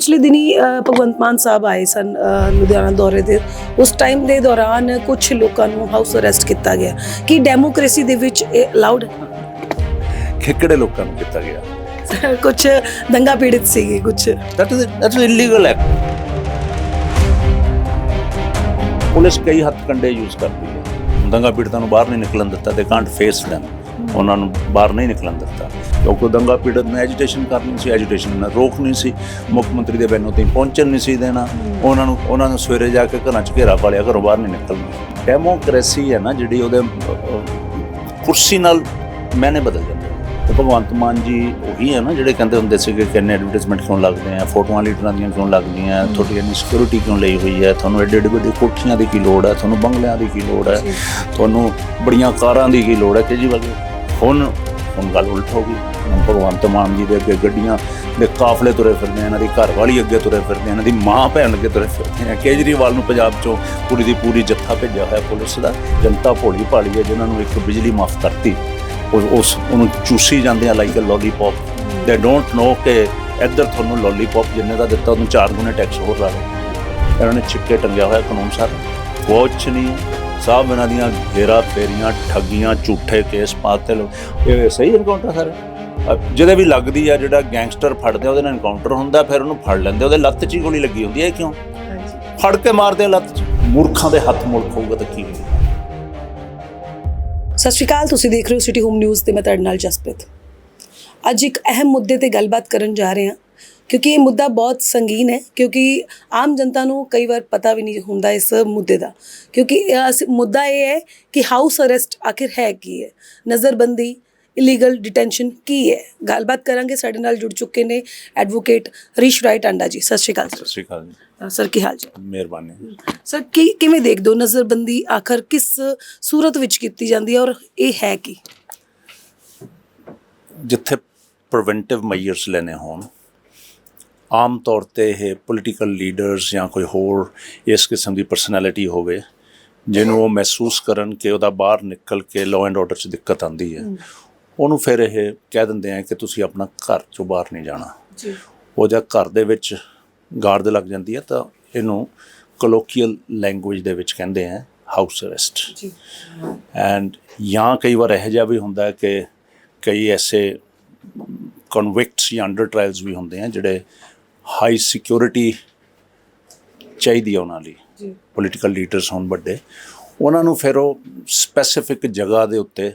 ਪਿਛਲੇ ਦਿਨੀ ਭਗਵੰਤ ਮਾਨ ਸਾਹਿਬ ਆਏ ਸਨ ਲੁਧਿਆਣਾ ਦੌਰੇ ਤੇ। ਉਸ ਟਾਈਮ ਦੇ ਦੌਰਾਨ ਕੁਝ ਲੋਕਾਂ ਨੂੰ ਹਾਊਸ ਅਰੈਸਟ ਕੀਤਾ ਗਿਆ। ਕਿ ਡੈਮੋਕ੍ਰੇਸੀ ਦੇ ਵਿੱਚ ਇਹ ਅਲਾਉਡ ਕਿਹੜੇ ਲੋਕਾਂ ਨੂੰ ਕੀਤਾ ਗਿਆ? ਕੁਝ ਦੰਗਾ ਪੀੜਿਤ ਸੀਗੇ ਕੁਝ that is that is illegal act police ਕਈ ਹੱਥ ਕੰਡੇ ਯੂਜ਼ ਕਰਦੀ ਹੈ। ਦੰਗਾ ਪੀੜਤਾਂ ਨੂੰ ਬਾਹਰ ਨਹੀਂ ਨਿਕਲਣ ਦਿੱਤਾ ਤੇ ਕਾਂਟ ਫੇਸ them ਉਹਨਾਂ ਨੂੰ ਬਾਹਰ ਨਹੀਂ ਨਿਕਲਣ ਦਿੱਤਾ। ਕਿਉਂਕਿ ਦੰਗਾ ਪੀੜਤ ਨੇ ਐਜੀਟੇਸ਼ਨ ਕਰਨੀ ਸੀ ਐਜੀਟੇਸ਼ਨ ਨਾਲ ਰੋਕ ਨਹੀਂ ਸੀ ਮੁੱਖ ਮੰਤਰੀ ਦੇ ਬੈਨੋ ਤੇ ਪਹੁੰਚਣ ਨਹੀਂ ਸੀ ਦੇਣਾ। ਉਹਨਾਂ ਨੂੰ ਉਹਨਾਂ ਨੂੰ ਸਵੇਰੇ ਜਾ ਕੇ ਘਰਾਂ 'ਚ ਘੇਰਾ ਪਾਲਿਆ ਘਰੋਂ ਬਾਹਰ ਨਹੀਂ ਨਿਕਲਣਾ। ਡੈਮੋਕ੍ਰੇਸੀ ਹੈ ਨਾ ਜਿਹੜੀ ਉਹਦੇ ਕੁਰਸੀ ਨਾਲ ਮੈਨੇ ਬਦਲ ਜਾਂਦੇ। ਤੇ ਭਗਵੰਤ ਮਾਨ ਜੀ ਉਹੀ ਹੈ ਨਾ ਜਿਹੜੇ ਕਹਿੰਦੇ ਹੁੰਦੇ ਸੀਗੇ ਕਿ ਇੰਨੇ ਐਡਵਰਟਾਈਜ਼ਮੈਂਟ ਕਿਉਂ ਲੱਗਦੇ ਆ ਫੋਟੋਆਂ ਲੀਡਰਾਂ ਦੀਆਂ ਕਿਉਂ ਲੱਗਦੀਆਂ ਤੁਹਾਡੀ ਇੰਨੀ ਸਿਕਿਉਰਿਟੀ ਕਿਉਂ ਲਈ ਹੋਈ ਹੈ? ਤੁਹਾਨੂੰ ਐਡੇ ਐਡੇ ਵੱਡੇ ਕੋਠੀਆਂ ਦੀ ਕੀ ਲੋੜ ਹੈ? ਤੁਹਾਨੂੰ ਬੰਗਲਿਆਂ ਦੀ ਕੀ ਲੋੜ ਹੈ? ਤੁਹਾਨੂੰ ਬੜੀਆਂ ਕਾਰਾਂ ਦੀ ਕੀ ਲੋੜ ਹੈ? ਕੇਜਰੀਵਾਲ ਜੀ ਹੁਣ ਹੁਣ ਗੱਲ ਉਲਟ ਹੋ ਗਈ। ਹੁਣ ਭਗਵੰਤ ਮਾਨ ਜੀ ਦੇ ਅੱਗੇ ਗੱਡੀਆਂ ਦੇ ਕਾਫਲੇ ਤੁਰੇ ਫਿਰਦੇ ਆ, ਇਹਨਾਂ ਦੀ ਘਰ ਵਾਲੀ ਅੱਗੇ ਤੁਰੇ ਫਿਰਦੇ ਇਹਨਾਂ ਦੀ ਮਾਂ ਭੈਣ ਅੱਗੇ ਤੁਰੇ ਫਿਰਦੇ ਆ। ਕੇਜਰੀਵਾਲ ਨੂੰ ਪੰਜਾਬ ਚੋਂ ਪੂਰੀ ਦੀ ਪੂਰੀ ਜੱਥਾ ਭੇਜਿਆ ਹੋਇਆ ਪੁਲਿਸ ਦਾ। ਜਨਤਾ ਭੋਲੀ ਭਾਲੀ ਹੈ, ਜਿਨ੍ਹਾਂ ਨੂੰ ਇੱਕ ਬਿਜਲੀ ਮਾਫ ਕਰਤੀ। ਉਹ ਉਸ ਉਹਨੂੰ ਚੂਸੀ ਜਾਂਦੇ ਆ like uh lollipop they don't know ਕਿ ਇੱਧਰ ਤੁਹਾਨੂੰ ਲੋਲੀਪੌਪ ਜਿੰਨੇ ਦਾ ਦਿੱਤਾ, ਉਹਨੂੰ ਚਾਰ ਗੁਣੇ ਟੈਕਸ ਹੋਰ ਲਾ ਲਓ ਇਹਨਾਂ ਨੇ ਛਿੱਕੇ ਟੰਗਿਆ ਹੋਇਆ ਕਾਨੂੰਨ ਸਾਰਾ। ਕੁਛ ਨਹੀਂ ਸਭ ਇਹਨਾਂ ਦੀਆਂ ਘੇਰਾ ਫੇਰੀਆਂ ਠੱਗੀਆਂ ਝੂਠੇ ਕੇਸ ਪਾਤੇ ਲੋ ਇਹ ਸਹੀ ਇਨਕਾਊਂਟਰ ਸਰ? ਜਿਹਦੇ ਵੀ ਲੱਗਦੀ ਆ ਜਿਹੜਾ ਗੈਂਗਸਟਰ ਫੜਦੇ ਆ ਉਹਦੇ ਨਾਲ ਇਨਕਾਊਂਟਰ ਹੁੰਦਾ ਫਿਰ ਉਹਨੂੰ ਫੜ ਲੈਂਦੇ ਉਹਦੇ ਲੱਤ 'ਚ ਹੀ ਗੋਲੀ ਲੱਗੀ ਹੁੰਦੀ ਹੈ ਕਿਉਂ? ਫੜ ਕੇ ਮਾਰਦੇ ਆ ਲੱਤ 'ਚ। ਮੂਰਖਾਂ ਦੇ ਹੱਥ ਮੁਲਕ ਹੋਊਗਾ ਤਾਂ ਕੀ ਹੋਊਗਾ? ਸਤਿ ਸ਼੍ਰੀ ਅਕਾਲ ਤੁਸੀਂ ਦੇਖ ਰਹੇ ਹੋ ਸਿਟੀ ਹੋਮ ਨਿਊਜ਼ ਤੇ ਮੈਂ ਤੁਹਾਡੇ ਨਾਲ ਜਸਪ੍ਰੀਤ। ਅੱਜ ਇੱਕ ਅਹਿਮ ਮੁੱਦੇ ਤੇ ਗੱਲਬਾਤ ਕਰਨ ਜਾ ਰਹੇ ਹਾਂ। ਕਿਉਂਕਿ ਇਹ ਮੁੱਦਾ ਬਹੁਤ ਸੰਗੀਨ ਹੈ ਕਿਉਂਕਿ ਆਮ ਜਨਤਾ ਨੂੰ ਕਈ ਵਾਰ ਪਤਾ ਵੀ ਨਹੀਂ ਹੁੰਦਾ ਇਸ ਮੁੱਦੇ ਦਾ। ਕਿਉਂਕਿ ਮੁੱਦਾ ਇਹ ਹੈ ਕਿ ਹਾਊਸ ਅਰੈਸਟ ਆਖਿਰ ਹੈ ਕੀ ਹੈ? ਨਜ਼ਰਬੰਦੀ ਇਲੀਗਲ ਡਿਟੈਂਸ਼ਨ ਕੀ ਹੈ? ਗੱਲਬਾਤ ਕਰਾਂਗੇ ਸਾਡੇ ਨਾਲ ਜੁੜ ਚੁੱਕੇ ਨੇ ਐਡਵੋਕੇਟ ਰਿਸ਼ ਰਾਈਟ ਅੰਡਾ ਜੀ। ਸਤਿ ਸ਼੍ਰੀ ਅਕਾਲ ਸਤਿ ਸ਼੍ਰੀ ਅਕਾਲ ਜੀ। ਸਰ ਕੀ ਹਾਲ ਜੀ? ਮਿਹਰਬਾਨੀ। ਸਰ ਕੀ ਕਿਵੇਂ ਦੇਖਦੇ ਹੋ ਨਜ਼ਰਬੰਦੀ ਆਖਰ ਕਿਸ ਸੂਰਤ ਵਿੱਚ ਕੀਤੀ ਜਾਂਦੀ ਹੈ ਔਰ ਇਹ ਹੈ ਕੀ? ਜਿੱਥੇ ਪ੍ਰੀਵੈਂਟਿਵ ਮੈਜਰਸ ਲੈਣੇ ਹੋਣ ਆਮ ਤੌਰ ਤੇ ਇਹ ਪੋਲੀਟੀਕਲ ਲੀਡਰਸ ਜਾਂ ਕੋਈ ਹੋਰ ਇਸ ਕਿਸਮ ਦੀ ਪਰਸਨੈਲਿਟੀ ਹੋਵੇ ਜਿਹਨੂੰ ਉਹ ਮਹਿਸੂਸ ਕਰਨ ਕਿ ਉਹਦਾ ਬਾਹਰ ਨਿਕਲ ਕੇ ਲਾਅ ਐਂਡ ਆਰਡਰ 'ਚ ਦਿੱਕਤ ਆਂਦੀ ਹੈ ਉਹਨੂੰ ਫਿਰ ਇਹ ਕਹਿ ਦਿੰਦੇ ਆ ਕਿ ਤੁਸੀਂ ਆਪਣਾ ਘਰ ਚੋਂ ਬਾਹਰ ਨਹੀਂ ਜਾਣਾ। ਜੀ। ਉਹ ਜਦ ਘਰ ਦੇ ਵਿੱਚ ਗਾਰਡ ਲੱਗ ਜਾਂਦੀ ਹੈ ਤਾਂ ਇਹਨੂੰ ਕੋਲੋਕੀਅਲ ਲੈਂਗੁਏਜ ਦੇ ਵਿੱਚ ਕਹਿੰਦੇ ਆ ਹਾਊਸ ਅਰੈਸਟ ਜੀ। ਐਂਡ ਜਾਂ ਕਈ ਵਾਰ ਇਹੋ ਜਿਹਾ ਵੀ ਹੁੰਦਾ ਹੈ ਕਿ ਕਈ ਐਸੇ ਕਨਵਿਕਟਸ ਜਾਂ ਅੰਡਰ ਟ੍ਰਾਇਲਸ ਵੀ ਹੁੰਦੇ ਆ ਜਿਹੜੇ ਹਾਈ ਸਿਕਿਉਰਿਟੀ ਚਾਹੀਦੀ ਹੈ ਉਹਨਾਂ ਲਈ। ਜੀ। ਪੋਲੀਟੀਕਲ ਲੀਡਰਸ ਹੋਣ ਵੱਡੇ। ਉਹਨਾਂ ਨੂੰ ਫਿਰ ਉਹ ਸਪੈਸੀਫਿਕ ਜਗ੍ਹਾ ਦੇ ਉੱਤੇ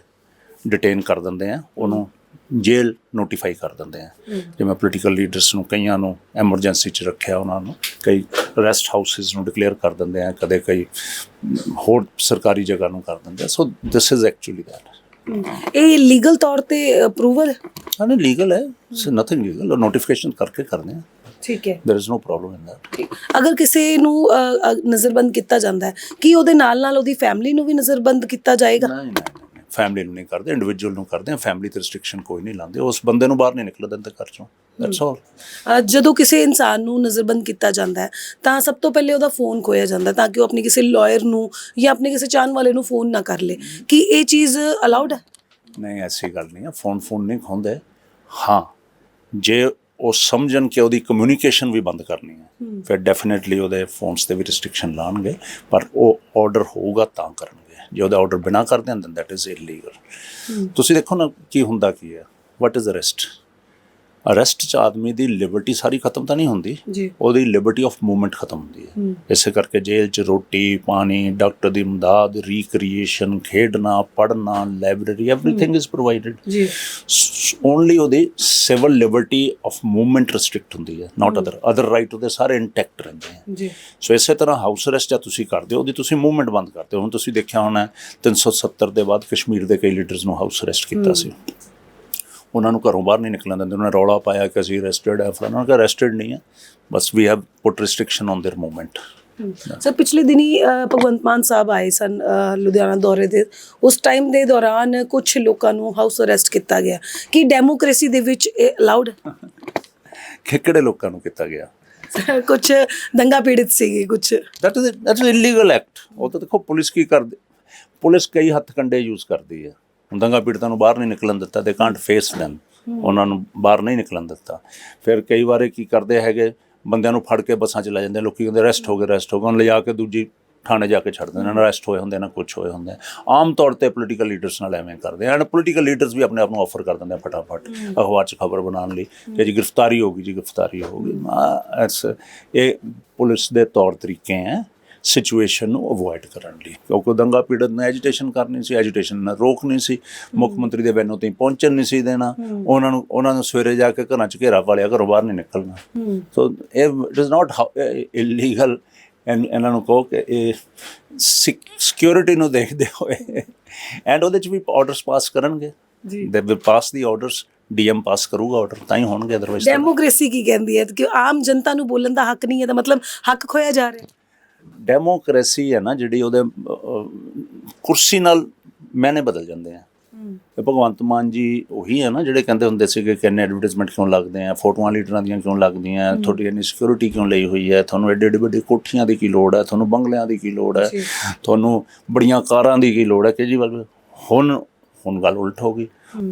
ਡਿਟੇਨ ਕਰ ਦਿੰਦੇ ਆ। ਉਹਨੂੰ ਜੇਲ੍ਹ ਨੋਟੀਫਾਈ ਕਰ ਦਿੰਦੇ ਆ। ਜਿਵੇਂ ਪੋਲੀਟੀਕਲ ਲੀਡਰਸ ਨੂੰ ਕਈਆਂ ਨੂੰ ਐਮਰਜੈਂਸੀ 'ਚ ਰੱਖਿਆ ਉਹਨਾਂ ਨੂੰ। ਕਈ ਰੈਸਟ ਹਾਊਸਿਸ ਨੂੰ ਡਿਕਲੇਅਰ ਕਰ ਦਿੰਦੇ ਆ। ਕਦੇ ਕਈ ਹੋਰ ਸਰਕਾਰੀ ਜਗ੍ਹਾ ਨੂੰ ਕਰ ਦਿੰਦੇ ਆ। So this is actually that ਇਹ ਲੀਗਲ ਤੌਰ ਤੇ ਅਪਰੂਵਲ ਹਾਂ? ਲੀਗਲ ਹੈ। ਇਟਸ ਨਥਿੰਗ ਲੀਗਲ ਨੋਟੀਫਿਕੇਸ਼ਨ ਕਰਕੇ ਕਰਦੇ ਆ। ਠੀਕ ਹੈ there is no problem in that ਅਗਰ ਕਿਸੇ ਨੂੰ ਅ, ਅ, ਨਜ਼ਰਬੰਦ ਕੀਤਾ ਜਾਂਦਾ ਹੈ ਕੀ ਉਹਦੇ ਨਾਲ ਨਾਲ ਉਹਦੀ ਫੈਮਿਲੀ ਨੂੰ ਵੀ ਨਜ਼ਰਬੰਦ ਕੀਤਾ ਜਾਏਗਾ ਨਹੀਂ ਨਹੀਂ ਫੈਮਿਲੀ ਨੂੰ ਨਹੀਂ ਕਰਦੇ ਇੰਡੀਵਿਜੂਅਲ ਨੂੰ ਕਰਦੇ ਆ ਫੈਮਿਲੀ ਤੇ ਰੈਸਟ੍ਰਿਕਸ਼ਨ ਕੋਈ ਨਹੀਂ ਲਾਉਂਦੇ ਉਸ ਬੰਦੇ ਨੂੰ ਬਾਹਰ ਨਹੀਂ ਨਿਕਲਣ ਦਿੰਦੇ ਘਰ ਚੋਂ ਦੈਟਸ ਆਲ ਅ, ਜਦੋਂ ਕਿਸੇ ਇਨਸਾਨ ਨੂੰ ਨਜ਼ਰਬੰਦ ਕੀਤਾ ਜਾਂਦਾ ਹੈ ਤਾਂ ਸਭ ਤੋਂ ਪਹਿਲੇ ਉਹਦਾ ਫੋਨ ਖੋਇਆ ਜਾਂਦਾ ਹੈ ਤਾਂ ਕਿ ਉਹ ਆਪਣੀ ਕਿਸੇ ਲਾਇਰ ਨੂੰ ਜਾਂ ਆਪਣੇ ਕਿਸੇ ਚਾਹਣ ਵਾਲੇ ਨੂੰ ਫੋਨ ਨਾ ਕਰ ਲੇ ਕੀ ਇਹ ਚੀਜ਼ ਅਲਾਉਡ ਹੈ ਨਹੀਂ ਐਸੀ ਗੱਲ ਨਹੀਂ ਹੈ ਫੋਨ ਫੋਨ ਨਹੀਂ ਖੋਂਦੇ ਹਾਂ ਜੇ ਉਹ ਸਮਝਣ ਕਿ ਉਹਦੀ ਕਮਿਊਨੀਕੇਸ਼ਨ ਵੀ ਬੰਦ ਕਰਨੀ ਹੈ। ਫਿਰ ਡੈਫੀਨਿਟਲੀ ਉਹਦੇ ਫੋਨਸ ਤੇ ਵੀ ਰੈਸਟ੍ਰਿਕਸ਼ਨ ਲਾਣਗੇ ਪਰ ਉਹ ਆਰਡਰ ਹੋਊਗਾ ਤਾਂ ਕਰਨਗੇ। ਜੇ ਉਹਦਾ ਆਰਡਰ ਬਿਨਾ ਕਰਦੇ ਹਨ ਦੈਟ ਇਜ਼ ਇਲੀਗਲ ਤੁਸੀਂ ਦੇਖੋ ਨਾ ਕੀ ਹੁੰਦਾ ਕੀ ਹੈ। ਵਾਟ ਇਜ਼ ਅਰੈਸਟ ਅਰੈਸਟ ਚ ਆਦਮੀ ਦੀ ਲਿਬਰਟੀ ਸਾਰੀ ਖਤਮ ਤਾਂ ਨਹੀਂ ਹੁੰਦੀ ਉਹਦੀ ਲਿਬਰਟੀ ਆਫ ਮੂਵਮੈਂਟ ਖਤਮ ਹੁੰਦੀ ਹੈ। ਇਸੇ ਕਰਕੇ ਜੇਲ੍ਹ 'ਚ ਰੋਟੀ ਪਾਣੀ ਡਾਕਟਰ ਦੀ ਮਦਦ ਰੀਕ੍ਰੀਏਸ਼ਨ ਖੇਡਣਾ ਪੜ੍ਹਨਾ ਲਾਇਬ੍ਰੇਰੀ ਐਵਰੀਥਿੰਗ ਇਜ਼ ਪ੍ਰੋਵਾਈਡਡ ਜੀ। ਓਨਲੀ ਉਹਦੀ civil liberty of movement restrict ਹੁੰਦੀ ਹੈ ਨਾਟ ਅਦਰ ਅਦਰ ਰਾਈਟ ਉਹਦੇ ਸਾਰੇ ਇੰਟੈਕਟ ਰਹਿੰਦੇ ਹੈ। ਜੀ। ਸੋ ਇਸੇ ਤਰ੍ਹਾਂ ਹਾਊਸ ਅਰੈਸਟ ਜਾਂ ਤੁਸੀਂ ਕਰਦੇ ਹੋ ਉਹਦੀ ਤੁਸੀਂ ਮੂਵਮੈਂਟ ਬੰਦ ਕਰਦੇ ਹੋ। ਹੁਣ ਤੁਸੀਂ ਦੇਖਿਆ ਹੋਣਾ 370 ਦੇ ਬਾਅਦ ਕਸ਼ਮੀਰ ਦੇ ਕਈ ਲੀਡਰਸ ਨੂੰ ਹਾਊਸ ਅਰੈਸਟ ਕੀਤਾ ਸੀ। ਉਹਨਾਂ ਨੂੰ ਘਰੋਂ ਬਾਹਰ ਨਹੀਂ ਨਿਕਲਣ ਦਿੰਦੇ ਉਹਨਾਂ ਨੇ ਰੌਲਾ ਪਾਇਆ ਕਿ ਅਸੀਂ ਅਰੈਸਟਡ ਹੈ ਫਲਾਣਾ ਕਿ ਅਰੈਸਟਡ ਨਹੀਂ ਹੈ ਬਸ we have put restriction on their movement sir ਪਿਛਲੇ ਦਿਨੀ ਅ, ਭਗਵੰਤ ਮਾਨ ਸਾਹਿਬ ਆਏ ਸਨ ਅ, ਲੁਧਿਆਣਾ ਦੌਰੇ ਤੇ ਉਸ ਟਾਈਮ ਦੇ ਦੌਰਾਨ ਕੁਝ ਲੋਕਾਂ ਨੂੰ ਹਾਊਸ ਅਰੈਸਟ ਕੀਤਾ ਗਿਆ ਕਿ ਡੈਮੋਕ੍ਰੇਸੀ ਦੇ ਵਿੱਚ ਇਹ ਅਲਾਉਡ ਕਿਹੜੇ ਲੋਕਾਂ ਨੂੰ ਕੀਤਾ ਗਿਆ ਕੁਝ ਦੰਗਾ ਪੀੜਿਤ ਸੀਗੇ ਕੁਝ that is that is illegal act ਉਹ ਤਾਂ ਦੇਖੋ ਪੁਲਿਸ ਕੀ ਕਰਦੀ ਪੁਲਿਸ ਕਈ ਹੱਥ ਕੰਡੇ ਯੂਜ਼ ਕਰਦੀ ਹੈ ਹੁਣ ਦੰਗਾ ਪੀੜਤਾਂ ਨੂੰ ਬਾਹਰ ਨਹੀਂ ਨਿਕਲਣ ਦਿੱਤਾ ਦੇ ਕਾਂਟ ਫੇਸ them ਉਹਨਾਂ ਨੂੰ ਬਾਹਰ ਨਹੀਂ ਨਿਕਲਣ ਦਿੱਤਾ। ਫਿਰ ਕਈ ਵਾਰੇ ਕੀ ਕਰਦੇ ਹੈਗੇ ਬੰਦਿਆਂ ਨੂੰ ਫੜ ਕੇ ਬੱਸਾਂ 'ਚ ਲੈ ਜਾਂਦੇ ਲੋਕੀ ਕਹਿੰਦੇ ਅਰੈਸਟ ਹੋ ਗਏ ਅਰੈਸਟ ਹੋ ਗਏ ਉਹਨੂੰ ਲਿਜਾ ਕੇ ਦੂਜੀ ਥਾਣੇ ਜਾ ਕੇ ਛੱਡ ਦਿੰਦੇ ਨੇ ਅਰੈਸਟ ਹੋਏ ਹੁੰਦੇ ਨਾ ਕੁਝ ਹੋਏ ਹੁੰਦੇ। ਆਮ ਤੌਰ ਤੇ ਪੋਲੀਟੀਕਲ ਲੀਡਰਸ ਨਾਲ ਐਵੇਂ ਕਰਦੇ ਐਂਡ ਪੋਲੀਟੀਕਲ ਲੀਡਰਸ ਵੀ ਆਪਣੇ ਆਪ ਨੂੰ ਆਫਰ ਕਰ ਦਿੰਦੇ ਆ ਫਟਾਫਟ ਅਖਬਾਰ 'ਚ ਖਬਰ ਬਣਾਉਣ ਲਈ ਕਿ ਜੀ ਗ੍ਰਿਫਤਾਰੀ ਹੋ ਗਈ ਜੀ ਗ੍ਰਿਫਤਾਰੀ ਹੋ ਗਈ। ਐਸ ਇਹ ਪੁਲਿਸ ਦੇ ਤੌਰ ਤਰੀਕੇ ਹੈ। ਸਿਚੁਏਸ਼ਨ ਨੂੰ ਅਵੋਇਡ ਕਰਨ ਲਈ। ਕਿਉਂਕਿ ਦੰਗਾ ਪੀੜਤ ਨੇ ਐਜੀਟੇਸ਼ਨ ਕਰਨੀ ਸੀ ਐਜੀਟੇਸ਼ਨ ਨਾਲ ਰੋਕ ਨਹੀਂ ਸੀ ਮੁੱਖ ਮੰਤਰੀ ਦੇ ਬੈਨੋ ਤੇ ਪਹੁੰਚਣ ਨਹੀਂ ਸੀ ਦੇਣਾ। ਉਹਨਾਂ ਨੂੰ ਉਹਨਾਂ ਨੂੰ ਸਵੇਰੇ ਜਾ ਕੇ ਘਰਾਂ 'ਚ ਘੇਰਾ ਪਾਲਿਆ ਘਰੋਂ ਬਾਹਰ ਨਹੀਂ ਨਿਕਲਣਾ। ਸੋ ਇਹ ਇਟ ਇਜ਼ ਨਾਟ ਇਲੀਗਲ ਇਹਨਾਂ ਨੂੰ ਕਹੋ ਕਿ ਇਹ ਸਿਕਿਉਰਿਟੀ ਨੂੰ ਦੇਖਦੇ ਹੋਏ। ਐਂਡ ਉਹਦੇ 'ਚ ਵੀ ਆਰਡਰਸ ਪਾਸ ਕਰਨਗੇ। ਜੀ। They will pass the orders DM pass ਕਰੂਗਾ ਆਰਡਰ ਤਾਂ ਹੀ ਹੋਣਗੇ ਅਦਰਵਾਈਜ਼ ਡੈਮੋਕ੍ਰੇਸੀ ਕੀ ਕਹਿੰਦੀ ਹੈ? ਕਿ ਆਮ ਜਨਤਾ ਨੂੰ ਬੋਲਣ ਦਾ ਹੱਕ ਨਹੀਂ ਹੈ ਤਾਂ ਮਤਲਬ ਹੱਕ ਖੋਇਆ ਜਾ ਰਿਹਾ। ਡੈਮੋਕ੍ਰੇਸੀ ਹੈ ਨਾ ਜਿਹੜੀ ਉਹਦੇ ਕੁਰਸੀ ਨਾਲ ਮੈਨੇ ਬਦਲ ਜਾਂਦੇ ਆ। ਤੇ ਭਗਵੰਤ ਮਾਨ ਜੀ ਉਹੀ ਹੈ ਨਾ ਜਿਹੜੇ ਕਹਿੰਦੇ ਹੁੰਦੇ ਸੀਗੇ ਕਿ ਇੰਨੇ ਐਡਵਰਟਾਈਜ਼ਮੈਂਟ ਕਿਉਂ ਲੱਗਦੇ ਆ ਫੋਟੋਆਂ ਲੀਡਰਾਂ ਦੀਆਂ ਕਿਉਂ ਲੱਗਦੀਆਂ ਤੁਹਾਡੀ ਇੰਨੀ ਸਿਕਿਉਰਿਟੀ ਕਿਉਂ ਲਈ ਹੋਈ ਹੈ ਤੁਹਾਨੂੰ ਐਡੇ ਐਡੇ ਵੱਡੇ ਕੋਠੀਆਂ ਦੀ ਕੀ ਲੋੜ ਹੈ ਤੁਹਾਨੂੰ ਬੰਗਲਿਆਂ ਦੀ ਕੀ ਲੋੜ ਹੈ। ਤੁਹਾਨੂੰ ਬੜੀਆਂ ਕਾਰਾਂ ਦੀ ਕੀ ਲੋੜ ਹੈ ਕੇਜਰੀਵਾਲ ਹੁਣ ਹੁਣ ਗੱਲ ਉਲਟ ਹੋ ਗਈ।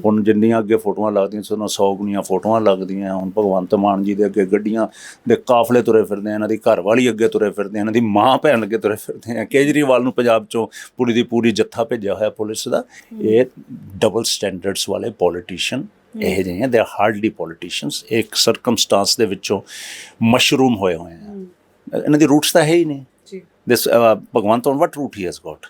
ਹੁਣ ਜਿੰਨੀਆਂ ਅੱਗੇ ਫੋਟੋਆਂ ਲੱਗਦੀਆਂ ਸਾਨੂੰ 100 ਗੁਣੀਆਂ ਫੋਟੋਆਂ ਲੱਗਦੀਆਂ ਹੁਣ ਭਗਵੰਤ ਮਾਨ ਜੀ ਦੇ ਅੱਗੇ ਗੱਡੀਆਂ ਦੇ ਕਾਫਲੇ ਤੁਰੇ ਫਿਰਦੇ ਆ ਇਹਨਾਂ ਦੀ ਘਰ ਵਾਲੀ ਅੱਗੇ ਤੁਰੇ ਫਿਰਦੇ ਆ ਇਹਨਾਂ ਦੀ ਮਾਂ ਭੈਣ ਅੱਗੇ ਤੁਰੇ ਫਿਰਦੇ ਆ। ਕੇਜਰੀਵਾਲ ਨੂੰ ਪੰਜਾਬ ਚੋਂ ਪੂਰੀ ਦੀ ਪੂਰੀ ਜੱਥਾ ਭੇਜਿਆ ਹੋਇਆ ਪੁਲਿਸ ਦਾ। ਇਹ ਡਬਲ ਸਟੈਂਡਰਡਸ ਵਾਲੇ ਪੋਲੀਟੀਸ਼ੀਅਨ ਇਹ ਜਿਹੇ ਦੇ ਹਾਰਡਲੀ ਪੋਲੀਟੀਸ਼ੀਅਨਸ ਇੱਕ ਸਰਕਮਸਟੈਂਸ ਦੇ ਵਿੱਚੋਂ ਮਸ਼ਰੂਮ ਹੋਏ ਹੋਏ ਆ। ਇਹਨਾਂ ਦੀ ਰੂਟਸ ਤਾਂ ਹੈ ਹੀ ਨਹੀਂ। ਜੀ। This Bhagwant on what route he has got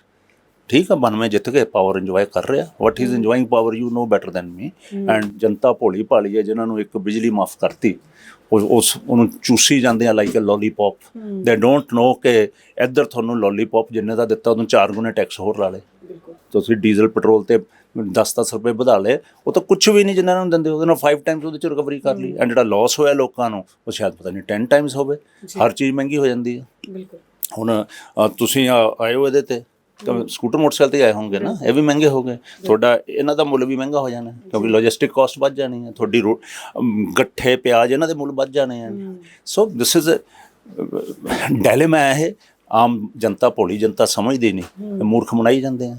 ਠੀਕ ਹੈ 92 ਜਿੱਤ ਕੇ ਪਾਵਰ ਇੰਜੋਏ ਕਰ ਰਿਹਾ। What is enjoying power you know better than me and ਜਨਤਾ ਭੋਲੀ ਭਾਲੀ ਹੈ ਜਿਨ੍ਹਾਂ ਨੂੰ ਇੱਕ ਬਿਜਲੀ ਮਾਫ ਕਰਤੀ। ਉਸ ਉਸ ਉਹਨੂੰ ਚੂਸੀ ਜਾਂਦੇ ਆ like uh lollipop they don't know ਕਿ ਇੱਧਰ ਤੁਹਾਨੂੰ ਲੋਲੀਪੌਪ ਜਿੰਨੇ ਦਾ ਦਿੱਤਾ ਉਹਨੂੰ ਚਾਰ ਗੁਣੇ ਟੈਕਸ ਹੋਰ ਲਾ ਲੇ ਤੁਸੀਂ ਡੀਜ਼ਲ ਪੈਟਰੋਲ ਤੇ 10-10 ਰੁਪਏ ਵਧਾ ਲਏ ਉਹ ਤਾਂ ਕੁਝ ਵੀ ਨਹੀਂ ਜਿੰਨਾਂ ਨੂੰ ਦਿੰਦੇ ਉਹਦੇ ਨਾਲ 5 ਟਾਈਮਸ ਉਹਦੇ ਚ ਰਿਕਵਰੀ ਕਰ ਲਈ। ਐਂਡ ਜਿਹੜਾ ਲਾਸ ਹੋਇਆ ਲੋਕਾਂ ਨੂੰ ਉਹ ਸ਼ਾਇਦ ਪਤਾ ਨਹੀਂ 10 ਟਾਈਮਸ ਹੋਵੇ। ਹਰ ਚੀਜ਼ ਮਹਿੰਗੀ ਹੋ ਜਾਂਦੀ ਹੈ। ਬਿਲਕੁਲ। ਹੁਣ ਤੁਸੀਂ ਆ- ਆਏ ਹੋ ਇਹਦੇ ਤਾਂ। ਸਕੂਟਰ ਮੋਟਰਸਾਈਕਲ ਤੇ ਆਏ ਹੋਵੋਗੇ ਨਾ ਇਹ ਵੀ ਮਹਿੰਗੇ ਹੋ ਗਏ। ਤੁਹਾਡਾ ਇਹਨਾਂ ਦਾ ਮੁੱਲ ਵੀ ਮਹਿੰਗਾ ਹੋ ਜਾਣਾ ਹੈ, ਕਿਉਂਕਿ ਲੌਜਿਸਟਿਕ ਕਾਸਟ ਵੱਧ ਜਾਣੀ ਹੈ ਤੁਹਾਡੀ ਗੱਠੇ ਪਿਆਜ਼ ਇਹਨਾਂ ਦੇ ਮੁੱਲ ਵੱਧ ਜਾਣੇ ਆ। ਸੋ ਦਿਸ ਇਜ਼ ਡਾਇਲੇਮਾ ਹੈ ਇਹ ਆਮ ਜਨਤਾ ਭੋਲੀ ਜਨਤਾ ਸਮਝਦੀ ਨਹੀਂ ਮੂਰਖ ਬਣਾਈ ਜਾਂਦੇ ਆ।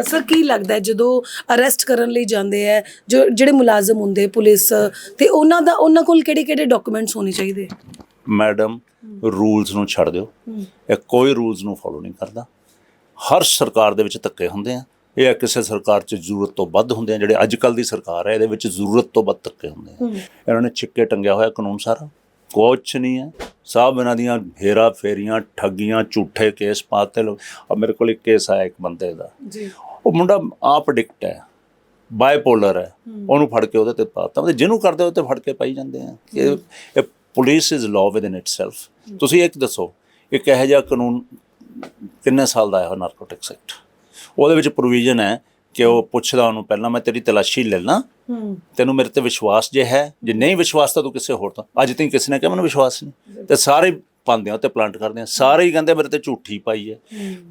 ਅ, ਸਰ ਕੀ ਲੱਗਦਾ ਹੈ ਜਦੋਂ ਅਰੈਸਟ ਕਰਨ ਲਈ ਜਾਂਦੇ ਆ ਜੋ ਜਿਹੜੇ ਮੁਲਾਜ਼ਮ ਹੁੰਦੇ ਪੁਲਿਸ ਤੇ ਉਹਨਾਂ ਦਾ ਉਹਨਾਂ ਕੋਲ ਕਿਹੜੇ ਕਿਹੜੇ ਡਾਕੂਮੈਂਟਸ ਹੋਣੇ ਚਾਹੀਦੇ? ਮੈਡਮ ਰੂਲਸ ਨੂੰ ਛੱਡ ਦਿਓ। ਇਹ ਕੋਈ ਰੂਲਸ ਨੂੰ ਫੋਲੋ ਨਹੀਂ ਕਰਦਾ। ਹਰ ਸਰਕਾਰ ਦੇ ਵਿੱਚ ਧੱਕੇ ਹੁੰਦੇ ਆ। ਇਹ ਕਿਸੇ ਸਰਕਾਰ 'ਚ ਜ਼ਰੂਰਤ ਤੋਂ ਵੱਧ ਹੁੰਦੇ ਆ ਜਿਹੜੇ ਅੱਜ ਕੱਲ ਦੀ ਸਰਕਾਰ ਹੈ ਇਹਦੇ ਵਿੱਚ ਜ਼ਰੂਰਤ ਤੋਂ ਵੱਧ ਧੱਕੇ ਹੁੰਦੇ ਆ। ਇਹਨਾਂ ਨੇ ਛਿੱਕੇ ਟੰਗਿਆ ਹੋਇਆ ਕਾਨੂੰਨ ਸਾਰਾ। ਕੁਛ ਨਹੀਂ ਹੈ ਸਭ ਇਹਨਾਂ ਦੀਆਂ ਹੇਰਾ ਫੇਰੀਆਂ ਠੱਗੀਆਂ ਝੂਠੇ ਕੇਸ ਪਾਤੇ ਲੋਕ। ਆ ਮੇਰੇ ਕੋਲ ਇੱਕ ਕੇਸ ਆਇਆ ਇੱਕ ਬੰਦੇ ਦਾ। ਜੀ। ਉਹ ਮੁੰਡਾ ਆਪ ਐਡਿਕਟ ਹੈ ਬਾਈਪੋਲਰ ਹੈ। ਉਹਨੂੰ ਫੜ ਕੇ ਉਹਦੇ ਤੇ ਪਾਤਾ। ਮਤਲਬ ਜਿਹਨੂੰ ਕਰਦੇ ਉਹਦੇ ਤੇ ਫੜ ਕੇ ਪਾਈ ਜਾਂਦੇ ਆ। ਕਿ ਇਹ police is law within itself ਤੁਸੀਂ ਇੱਕ ਦੱਸੋ ਇੱਕ ਇਹੋ ਜਿਹਾ ਕਾਨੂੰਨ ਕਿੰਨੇ ਸਾਲ ਦਾ ਹੈ ਨਾਰਕੋਟਿਕਸ ਐਕਟ ਉਹਦੇ ਵਿੱਚ ਪ੍ਰੋਵੀਜ਼ਨ ਹੈ ਕਿ ਉਹ ਪੁੱਛਦਾ ਉਹਨੂੰ ਪਹਿਲਾਂ ਮੈਂ ਤੇਰੀ ਤਲਾਸ਼ੀ ਲੈ ਲਾਂ। ਤੈਨੂੰ ਮੇਰੇ ਤੇ ਵਿਸ਼ਵਾਸ ਜੇ ਹੈ ਜੇ ਨਹੀਂ ਵਿਸ਼ਵਾਸ ਤਾਂ ਤੂੰ ਕਿਸੇ ਹੋਰ ਤੋਂ। ਅੱਜ ਤੱਕ ਕਿਸੇ ਨੇ ਕਿਹਾ ਮੈਨੂੰ ਵਿਸ਼ਵਾਸ ਨਹੀਂ? ਤੇ ਸਾਰੇ ਪਾਉਂਦੇ ਆ ਤੇ ਪਲਾਂਟ ਕਰਦੇ ਆ। ਸਾਰੇ ਹੀ ਕਹਿੰਦੇ ਮੇਰੇ ਤੇ ਝੂਠੀ ਪਾਈ ਹੈ।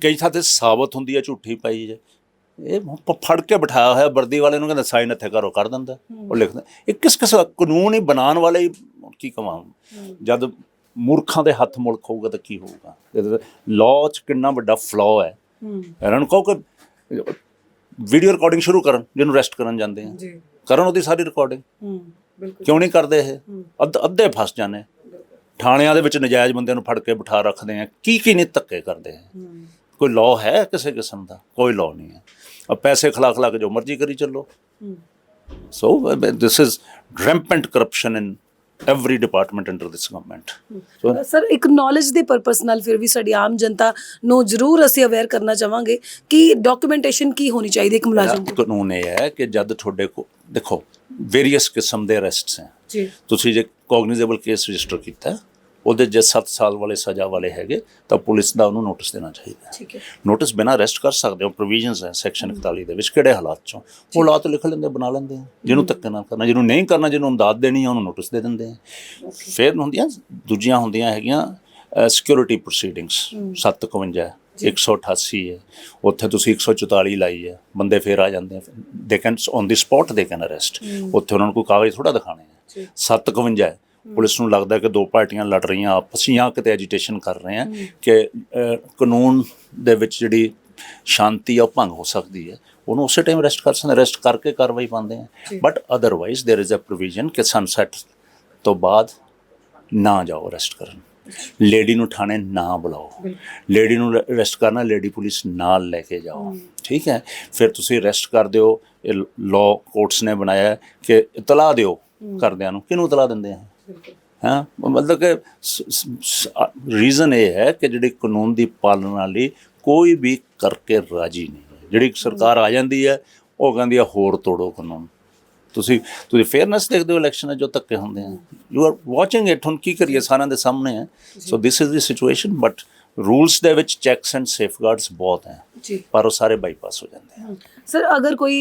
ਕਈ ਥਾਂ ਤੇ ਸਾਬਤ ਹੁੰਦੀ ਹੈ ਝੂਠੀ ਪਾਈ ਹੈ। ਇਹ ਫੜ ਕੇ ਬਿਠਾਇਆ ਹੋਇਆ ਵਰਦੀ ਵਾਲੇ ਨੂੰ ਕਹਿੰਦਾ ਸਾਈਨ ਇੱਥੇ ਕਰੋ ਕਰ ਦਿੰਦਾ। ਉਹ ਲਿਖਦਾ। ਇਹ ਕਿਸ ਕਿਸ ਕਾਨੂੰਨ ਹੀ ਬਣਾਉਣ ਵਾਲੇ ਕੀ ਕਮਾਂ ਜਦ ਮੂਰਖਾਂ ਦੇ ਹੱਥ ਮੁਲਕ ਹੋਊਗਾ ਤਾਂ ਕੀ ਹੋਊਗਾ? ਲਾਅ 'ਚ ਕਿੰਨਾ ਵੱਡਾ ਫਲੋ ਹੈ। ਇਹਨਾਂ ਨੂੰ ਕਹੋ ਕਿ ਵੀਡੀਓ ਰਿਕਾਰਡਿੰਗ ਸ਼ੁਰੂ ਕਰਨ ਜਿਹਨੂੰ ਰੈਸਟ ਕਰਨ ਜਾਂਦੇ ਆ। ਜੀ। ਕਰਨ ਉਹਦੀ ਸਾਰੀ ਰਿਕਾਰਡਿੰਗ ਹੂੰ ਬਿਲਕੁਲ। ਕਿਉਂ ਨਹੀਂ ਕਰਦੇ ਇਹ? ਅੱਧ ਅੱਧੇ ਫਸ ਜਾਂਦੇ ਥਾਣਿਆਂ ਦੇ ਵਿੱਚ ਨਜਾਇਜ਼ ਬੰਦਿਆਂ ਨੂੰ ਫੜ ਕੇ ਬਿਠਾ ਰੱਖਦੇ ਆ। ਕੀ ਕੀ ਨਹੀਂ ਧੱਕੇ ਕਰਦੇ ਆ ਕੋਈ ਲਾਅ ਹੈ ਕਿਸੇ ਕਿਸਮ ਦਾ? ਕੋਈ ਲਾਅ ਨਹੀਂ ਹੈ। ਆ ਪੈਸੇ ਖਿਲਾ ਖਿਲਾ ਕੇ ਜੋ ਮਰਜ਼ੀ ਕਰੀ ਚੱਲੋ। So this is rampant corruption in every department under this government so sir ਇੱਕ ਨੌਲੇਜ ਦੇ ਪਰਪਸ ਨਾਲ ਫਿਰ ਵੀ ਸਾਡੀ ਆਮ ਜਨਤਾ ਨੂੰ ਜ਼ਰੂਰ ਅਸੀਂ ਅਵੇਅਰ ਕਰਨਾ ਚਾਹਾਂਗੇ ਕਿ ਡਾਕੂਮੈਂਟੇਸ਼ਨ ਕੀ ਹੋਣੀ ਚਾਹੀਦੀ ਇੱਕ ਮੁਲਾਜ਼ਮ ਕੋਲ ਕਾਨੂੰਨ ਇਹ ਹੈ ਕਿ ਜਦ ਤੁਹਾਡੇ ਕੋ ਦੇਖੋ ਵੇਰੀਅਸ ਕਿਸਮ ਦੇ ਅਰੈਸਟਸ ਹੈ। ਜੀ। ਤੁਸੀਂ ਜੇ ਕੋਗਨੀਜ਼ੇਬਲ ਕੇਸ ਰਜਿਸਟਰ ਕੀਤਾ ਉਹਦੇ ਜੇ 7 ਸਾਲ ਵਾਲੇ ਸਜ਼ਾ ਵਾਲੇ ਹੈਗੇ ਤਾਂ ਪੁਲਿਸ ਦਾ ਉਹਨੂੰ ਨੋਟਿਸ ਦੇਣਾ ਚਾਹੀਦਾ ਹੈ। ਠੀਕ ਹੈ। ਨੋਟਿਸ ਬਿਨਾ ਅਰੈਸਟ ਕਰ ਸਕਦੇ ਹੋ ਪ੍ਰੋਵੀਜ਼ਨਸ ਹੈ ਸੈਕਸ਼ਨ 41 ਦੇ ਵਿੱਚ ਕਿਹੜੇ ਹਾਲਾਤ ਚੋਂ? ਉਹ ਹਾਲਾਤ ਲਿਖ ਲੈਂਦੇ ਬਣਾ ਲੈਂਦੇ ਜਿਹਨੂੰ ਧੱਕੇ ਨਾਲ ਕਰਨਾ ਜਿਹਨੂੰ ਨਹੀਂ ਕਰਨਾ ਜਿਹਨੂੰ ਇਮਦਾਦ ਦੇਣੀ ਹੈ ਉਹਨੂੰ ਨੋਟਿਸ ਦੇ ਦਿੰਦੇ ਆ। ਫਿਰ ਹੁੰਦੀਆਂ ਦੂਜੀਆਂ ਹੁੰਦੀਆਂ ਹੈਗੀਆਂ ਸਿਕਿਉਰਿਟੀ ਪ੍ਰੋਸੀਡਿੰਗਸ 751 188 ਹੈ ਉੱਥੇ ਤੁਸੀਂ 144 ਲਾਈ ਹੈ ਬੰਦੇ ਫੇਰ ਆ ਜਾਂਦੇ ਆ। They can on the spot they can arrest ਉੱਥੇ ਉਹਨਾਂ ਨੂੰ ਕੋਈ ਕਾਗਜ਼ ਥੋੜਾ ਦਿਖਾਣੇ ਆ। 751 ਹੈ ਪੁਲਿਸ ਨੂੰ ਲੱਗਦਾ ਕਿ ਦੋ ਪਾਰਟੀਆਂ ਲੜ ਰਹੀਆਂ ਆਪਸ ਜਾਂ ਕਿਤੇ ਐਜੀਟੇਸ਼ਨ ਕਰ ਰਹੇ ਆ ਕਿ ਅਹ, ਕਾਨੂੰਨ ਦੇ ਵਿੱਚ ਜਿਹੜੀ ਸ਼ਾਂਤੀ ਆ ਉਹ ਭੰਗ ਹੋ ਸਕਦੀ ਹੈ ਉਹਨੂੰ ਉਸੇ ਟਾਈਮ ਅਰੈਸਟ ਕਰ ਸਕਦੇ ਅਰੈਸਟ ਕਰਕੇ ਕਾਰਵਾਈ ਪਾਉਂਦੇ ਆ but otherwise there is a provision ਕਿ ਸਨਸੈਟ ਤੋਂ ਬਾਅਦ ਨਾ ਜਾਓ ਅਰੈਸਟ ਕਰਨ ਲੇਡੀ ਨੂੰ ਥਾਣੇ ਨਾ ਬੁਲਾਓ ਲੇਡੀ ਨੂੰ ਅਰੈਸਟ ਕਰਨਾ ਲੇਡੀ ਪੁਲਿਸ ਨਾਲ ਲੈ ਕੇ ਜਾਓ ਠੀਕ ਹੈ ਫਿਰ ਤੁਸੀਂ ਅਰੈਸਟ ਕਰ ਦਿਓ ਇਹ ਲਾਅ ਕੋਰਟਸ ਨੇ ਬਣਾਇਆ ਹੈ ਕਿ ਇਤਲਾਹ ਦਿਓ ਕਰਦਿਆਂ ਨੂੰ ਕਿਹਨੂੰ ਇਤਲਾਹ ਦਿੰਦੇ ਆ ਹਾਂ ਮਤਲਬ ਕਿ ਰੀਜ਼ਨ ਇਹ ਹੈ ਕਿ ਜਿਹੜੀ ਕਾਨੂੰਨ ਦੀ ਪਾਲਣਾ ਲਈ ਕੋਈ ਵੀ ਕਰਕੇ ਰਾਜੀ ਨਹੀਂ ਹੈ। ਜਿਹੜੀ ਸਰਕਾਰ ਆ ਜਾਂਦੀ ਹੈ ਉਹ ਕਹਿੰਦੀ ਆ ਹੋਰ ਤੋੜੋ ਕਾਨੂੰਨ। ਤੁਸੀਂ ਤੁਸੀਂ ਫੇਅਰਨੈਸ ਦੇਖਦੇ ਹੋ ਇਲੈਕਸ਼ਨ ਜੋ ਧੱਕੇ ਹੁੰਦੇ ਆ। ਯੂ ਆਰ ਵਾਚਿੰਗ ਇਟ ਹੁਣ ਕੀ ਕਰੀਏ? ਸਾਰਿਆਂ ਦੇ ਸਾਹਮਣੇ ਹੈ। So this is the situation but rules ਦੇ ਵਿੱਚ ਚੈਕਸ ਐਂਡ ਸੇਫਗਾਰਡਸ ਬਹੁਤ ਹੈ ਜੀ। ਪਰ ਉਹ ਸਾਰੇ ਬਾਈਪਾਸ ਹੋ ਜਾਂਦੇ ਆ। ਸਰ ਅਗਰ ਕੋਈ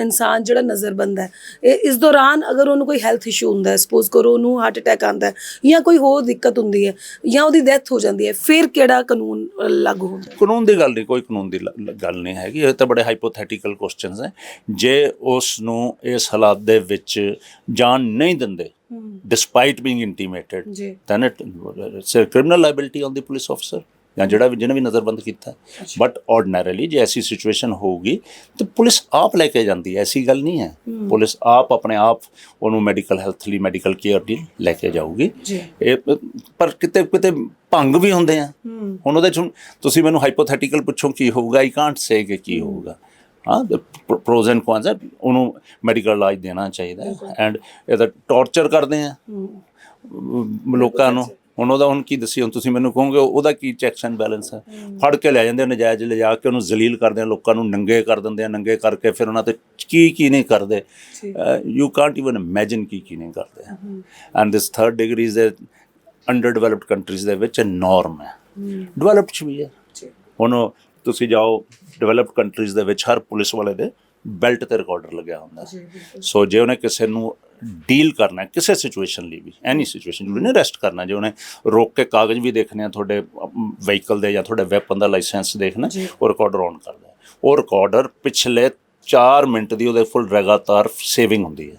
ਇਨਸਾਨ ਜਿਹੜਾ ਨਜ਼ਰਬੰਦ ਹੈ ਇਹ ਇਸ ਦੌਰਾਨ ਅਗਰ ਉਹਨੂੰ ਕੋਈ ਹੈਲਥ ਇਸ਼ੂ ਹੁੰਦਾ ਹੈ ਸਪੋਜ਼ ਕਰੋ ਉਹਨੂੰ ਹਾਰਟ ਅਟੈਕ ਆਉਂਦਾ ਹੈ ਜਾਂ ਕੋਈ ਹੋਰ ਦਿੱਕਤ ਹੁੰਦੀ ਹੈ ਜਾਂ ਉਹਦੀ ਡੈਥ ਹੋ ਜਾਂਦੀ ਹੈ ਫਿਰ ਕਿਹੜਾ ਕਾਨੂੰਨ ਲਾਗੂ ਹੁੰਦਾ ਕਾਨੂੰਨ ਦੀ ਗੱਲ ਨਹੀਂ ਕੋਈ ਕਾਨੂੰਨ ਦੀ ਗੱਲ ਨਹੀਂ ਹੈਗੀ ਇਹ ਤਾਂ ਬੜੇ ਹਾਈਪੋਥੈਟੀਕਲ ਕੁਐਸਚਨਸ ਹੈ। ਜੇ ਉਸ ਨੂੰ ਇਸ ਹਾਲਾਤ ਦੇ ਵਿੱਚ ਜਾਨ ਨਹੀਂ ਦਿੰਦੇ despite being intimated it's a criminal liability on the police officer ਜਾਂ ਜਿਹੜਾ ਵੀ ਜਿਹਨੇ ਵੀ ਨਜ਼ਰਬੰਦ ਕੀਤਾ। ਬਟ ਆਰਡੀਨਰੀਲੀ ਜੇ ਐਸੀ ਸਿਚੁਏਸ਼ਨ ਹੋਊਗੀ ਤਾਂ ਪੁਲਿਸ ਆਪ ਲੈ ਕੇ ਜਾਂਦੀ ਹੈ। ਐਸੀ ਗੱਲ ਨਹੀਂ ਹੈ। ਪੁਲਿਸ ਆਪ ਆਪਣੇ ਆਪ ਉਹਨੂੰ ਮੈਡੀਕਲ ਹੈਲਥ ਲਈ ਮੈਡੀਕਲ ਕੇਅਰ ਦੀ ਲੈ ਕੇ ਜਾਊਗੀ। ਇਹ ਪਰ ਕਿਤੇ ਕਿਤੇ ਭੰਗ ਵੀ ਹੁੰਦੇ ਆ। ਹੁਣ ਉਹਦੇ ਚ ਤੁਸੀਂ ਮੈਨੂੰ ਹਾਈਪੋਥੈਟੀਕਲ ਪੁੱਛੋ ਕੀ ਹੋਊਗਾ? ਆਈ ਕਾਂਟ ਸੇ ਕਿ ਕੀ ਹੋਊਗਾ। ਹਾਂ ਪ੍ਰੋਜ਼ ਐਂਡ ਕੌਨਸ ਹੈ ਉਹਨੂੰ ਮੈਡੀਕਲ ਇਲਾਜ ਦੇਣਾ ਚਾਹੀਦਾ ਐਂਡ ਇਹਦਾ ਟੌਰਚਰ ਕਰਦੇ ਆ। ਲੋਕਾਂ ਨੂੰ ਹੁਣ ਉਹਦਾ ਹੁਣ ਕੀ ਦੱਸੀ ਹੁਣ ਤੁਸੀਂ ਮੈਨੂੰ ਕਹੋਗੇ ਉਹਦਾ ਕੀ ਚੈਕਸ ਐਂਡ ਬੈਲੈਂਸ ਹੈ? ਫੜ ਕੇ ਲੈ ਜਾਂਦੇ ਆ ਨਜਾਇਜ਼ ਲਿਜਾ ਕੇ ਉਹਨੂੰ ਜ਼ਲੀਲ ਕਰਦੇ ਆ ਲੋਕਾਂ ਨੂੰ ਨੰਗੇ ਕਰ ਦਿੰਦੇ ਆ ਨੰਗੇ ਕਰਕੇ ਫਿਰ ਉਹਨਾਂ ਤੇ ਕੀ ਕੀ ਨਹੀਂ ਕਰਦੇ। ਯੂ ਕਾਂਟ ਇਵਨ ਇਮੇਜਿਨ ਕੀ ਕੀ ਨਹੀਂ ਕਰਦੇ। And this third degree is under developed countries ਦੇ ਵਿੱਚ ਨਾਰਮ ਹੈ। ਡਿਵੈਲਪਡ ਚ ਵੀ ਹੈ। ਹੁਣ ਤੁਸੀਂ ਜਾਓ ਡਿਵੈਲਪਡ ਕੰਟਰੀਜ਼ ਦੇ ਵਿੱਚ ਹਰ ਪੁਲਿਸ ਵਾਲੇ ਦੇ ਬੈਲਟ ਤੇ ਰਿਕਾਰਡਰ ਲੱਗਿਆ ਹੁੰਦਾ ਸੋ ਜੇ ਉਹਨੇ ਕਿਸੇ ਨੂੰ ਡੀਲ ਕਰਨਾ ਕਿਸੇ ਸਿਚੁਏਸ਼ਨ ਲਈ ਵੀ ਐਨੀ ਸਿਚੁਏਸ਼ਨ ਜਿਹਨੇ ਅਰੈਸਟ ਕਰਨਾ ਜੇ ਉਹਨੇ ਰੋਕ ਕੇ ਕਾਗਜ਼ ਵੀ ਦੇਖਣੇ ਆ ਤੁਹਾਡੇ ਵਹੀਕਲ ਦੇ ਜਾਂ ਤੁਹਾਡੇ ਵੈਪਨ ਦਾ ਲਾਇਸੈਂਸ ਦੇਖਣਾ। ਉਹ ਰਿਕਾਰਡਰ ਔਨ ਕਰਦਾ। ਉਹ ਰਿਕਾਰਡਰ ਪਿਛਲੇ 4 ਮਿੰਟ ਦੀ ਉਹਦੇ ਫੁੱਲ ਲਗਾਤਾਰ ਸੇਵਿੰਗ ਹੁੰਦੀ ਹੈ।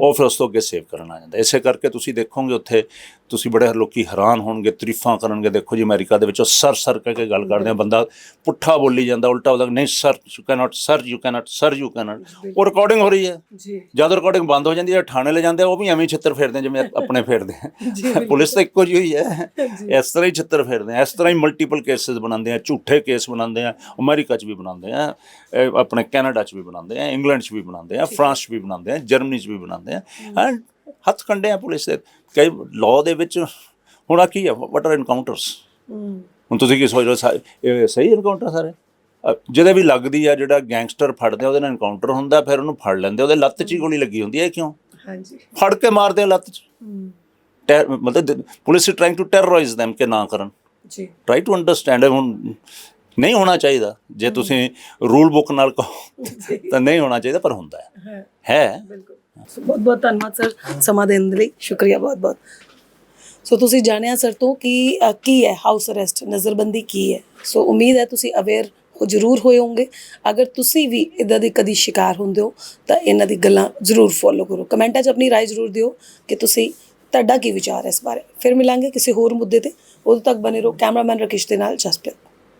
ਉਹ ਫਿਰ ਉਸ ਤੋਂ ਅੱਗੇ ਸੇਵ ਕਰਨ ਆ ਜਾਂਦਾ ਇਸੇ ਕਰਕੇ ਤੁਸੀਂ ਦੇਖੋਗੇ ਉੱਥੇ ਤੁਸੀਂ ਬੜੇ ਲੋਕੀ ਹੈਰਾਨ ਹੋਣਗੇ ਤਾਰੀਫਾਂ ਕਰਨਗੇ ਦੇਖੋ ਜੀ ਅਮਰੀਕਾ ਦੇ ਵਿੱਚ ਉਹ ਸਰ ਸਰ ਕਰਕੇ ਗੱਲ ਕਰਦੇ ਆ ਬੰਦਾ ਪੁੱਠਾ ਬੋਲੀ ਜਾਂਦਾ ਉਲਟਾ ਉਹਦਾ ਨਹੀਂ sir you can't sir you can't sir you can't ਉਹ ਰਿਕਾਰਡਿੰਗ ਹੋ ਰਹੀ ਹੈ। ਜੀ। ਜਦ ਰਿਕਾਰਡਿੰਗ ਬੰਦ ਹੋ ਜਾਂਦੀ ਹੈ ਥਾਣੇ ਲੈ ਜਾਂਦੇ ਆ ਉਹ ਵੀ ਐਵੇਂ ਛਿੱਤਰ ਫੇਰਦੇ ਜਿਵੇਂ ਆਪਣੇ ਫੇਰਦੇ ਪੁਲਿਸ ਤਾਂ ਇੱਕੋ ਜਿਹੀ ਹੋਈ ਹੈ। ਇਸ ਤਰ੍ਹਾਂ ਹੀ ਛਿੱਤਰ ਫੇਰਦੇ ਆ ਇਸ ਤਰ੍ਹਾਂ ਹੀ ਮਲਟੀਪਲ ਕੇसेस ਬਣਾਉਂਦੇ ਆ ਝੂਠੇ ਕੇਸ ਬਣਾਉਂਦੇ ਆ ਅਮਰੀਕਾ 'ਚ ਵੀ ਬਣਾਉਂਦੇ ਆ ਆਪਣੇ ਕੈਨੇਡਾ 'ਚ ਵੀ ਬਣਾਉਂਦੇ ਆ ਇੰਗਲੈਂਡ 'ਚ ਵੀ ਬਣਾਉਂਦੇ ਆ ਫਰਾਂਸ 'ਚ ਵੀ ਬਣਾਉਂਦੇ ਆ ਜਰਮਨੀ 'ਚ ਵੀ ਬਣਾਉਂਦੇ ਆ। ਐਂਡ ਹੱਥ ਕੰਡੇ ਆ ਪੁਲਿਸ ਦੇ। ਕਈ ਲਾਅ ਦੇ ਵਿੱਚ ਹੁਣ ਆ ਕੀ ਆ? ਵਟ ਆਰ ਐਨਕਾਊਂਟਰਸ ਹੂੰ। ਹੁਣ ਤੁਸੀਂ ਕੀ ਸੋਚ ਰਹੇ ਹੋ? ਸਹੀ ਐਨਕਾਊਂਟਰ ਸਾਰੇ? ਜਿਹਦੇ ਵੀ ਲੱਗਦੀ ਆ ਜਿਹੜਾ ਗੈਂਗਸਟਰ ਫੜਦੇ ਆ ਉਹਦੇ ਨਾਲ ਐਨਕਾਊਂਟਰ ਹੁੰਦਾ ਫਿਰ ਉਹਨੂੰ ਫੜ ਲੈਂਦੇ ਉਹਦੇ ਲੱਤ 'ਚ ਹੀ ਗੋਲੀ ਲੱਗੀ ਹੁੰਦੀ ਹੈ ਕਿਉਂ? ਹਾਂਜੀ। ਫੜ ਕੇ ਮਾਰਦੇ ਆ ਲੱਤ 'ਚ। ਮਤਲਬ police is trying to terrorize them ਕਿ ਨਾ ਕਰਨ। ਜੀ। ਟਰਾਈ ਟੂ ਅੰਡਰਸਟੈਂਡ ਹੁਣ ਨਹੀਂ ਹੋਣਾ ਚਾਹੀਦਾ। ਜੇ ਤੁਸੀਂ ਰੂਲ ਬੁੱਕ ਨਾਲ ਕਹੋ ਤਾਂ ਨਹੀਂ ਹੋਣਾ ਚਾਹੀਦਾ ਪਰ ਹੁੰਦਾ ਹੈ। ਹੈ। ਬਿਲਕੁਲ। ਬਹੁਤ ਬਹੁਤ ਧੰਨਵਾਦ ਸਰ ਸਮਾਂ ਦੇਣ ਦੇ ਲਈ ਸ਼ੁਕਰੀਆ ਬਹੁਤ ਬਹੁਤ ਸੋ ਤੁਸੀਂ ਜਾਣਿਆ ਸਰ ਤੋਂ ਕਿ ਅ, ਕੀ ਹੈ ਹਾਊਸ ਅਰੈਸਟ ਨਜ਼ਰਬੰਦੀ ਕੀ ਹੈ ਸੋ ਉਮੀਦ ਹੈ ਤੁਸੀਂ ਅਵੇਅਰ ਹੋ ਜ਼ਰੂਰ ਹੋਏ ਹੋਵੋਗੇ ਅਗਰ ਤੁਸੀਂ ਵੀ ਇਦਾਂ ਦੇ ਕਦੀ ਸ਼ਿਕਾਰ ਹੁੰਦੇ ਹੋ ਤਾਂ ਇਹਨਾਂ ਦੀ ਗੱਲਾਂ ਜ਼ਰੂਰ ਫੋਲੋ ਕਰੋ ਕਮੈਂਟਾਂ 'ਚ ਆਪਣੀ رائے ਜ਼ਰੂਰ ਦਿਓ ਕਿ ਤੁਸੀਂ ਤੁਹਾਡਾ ਕੀ ਵਿਚਾਰ ਹੈ ਇਸ ਬਾਰੇ ਫਿਰ ਮਿਲਾਂਗੇ ਕਿਸੇ ਹੋਰ ਮੁੱਦੇ ਤੇ ਉਦੋਂ ਤੱਕ ਬਨੇ ਰਹੋ ਕੈਮਰਾਮੈਨ ਰਕੇਸ਼ ਦੇ ਨਾਲ ਜਸਪ੍ਰੀਤ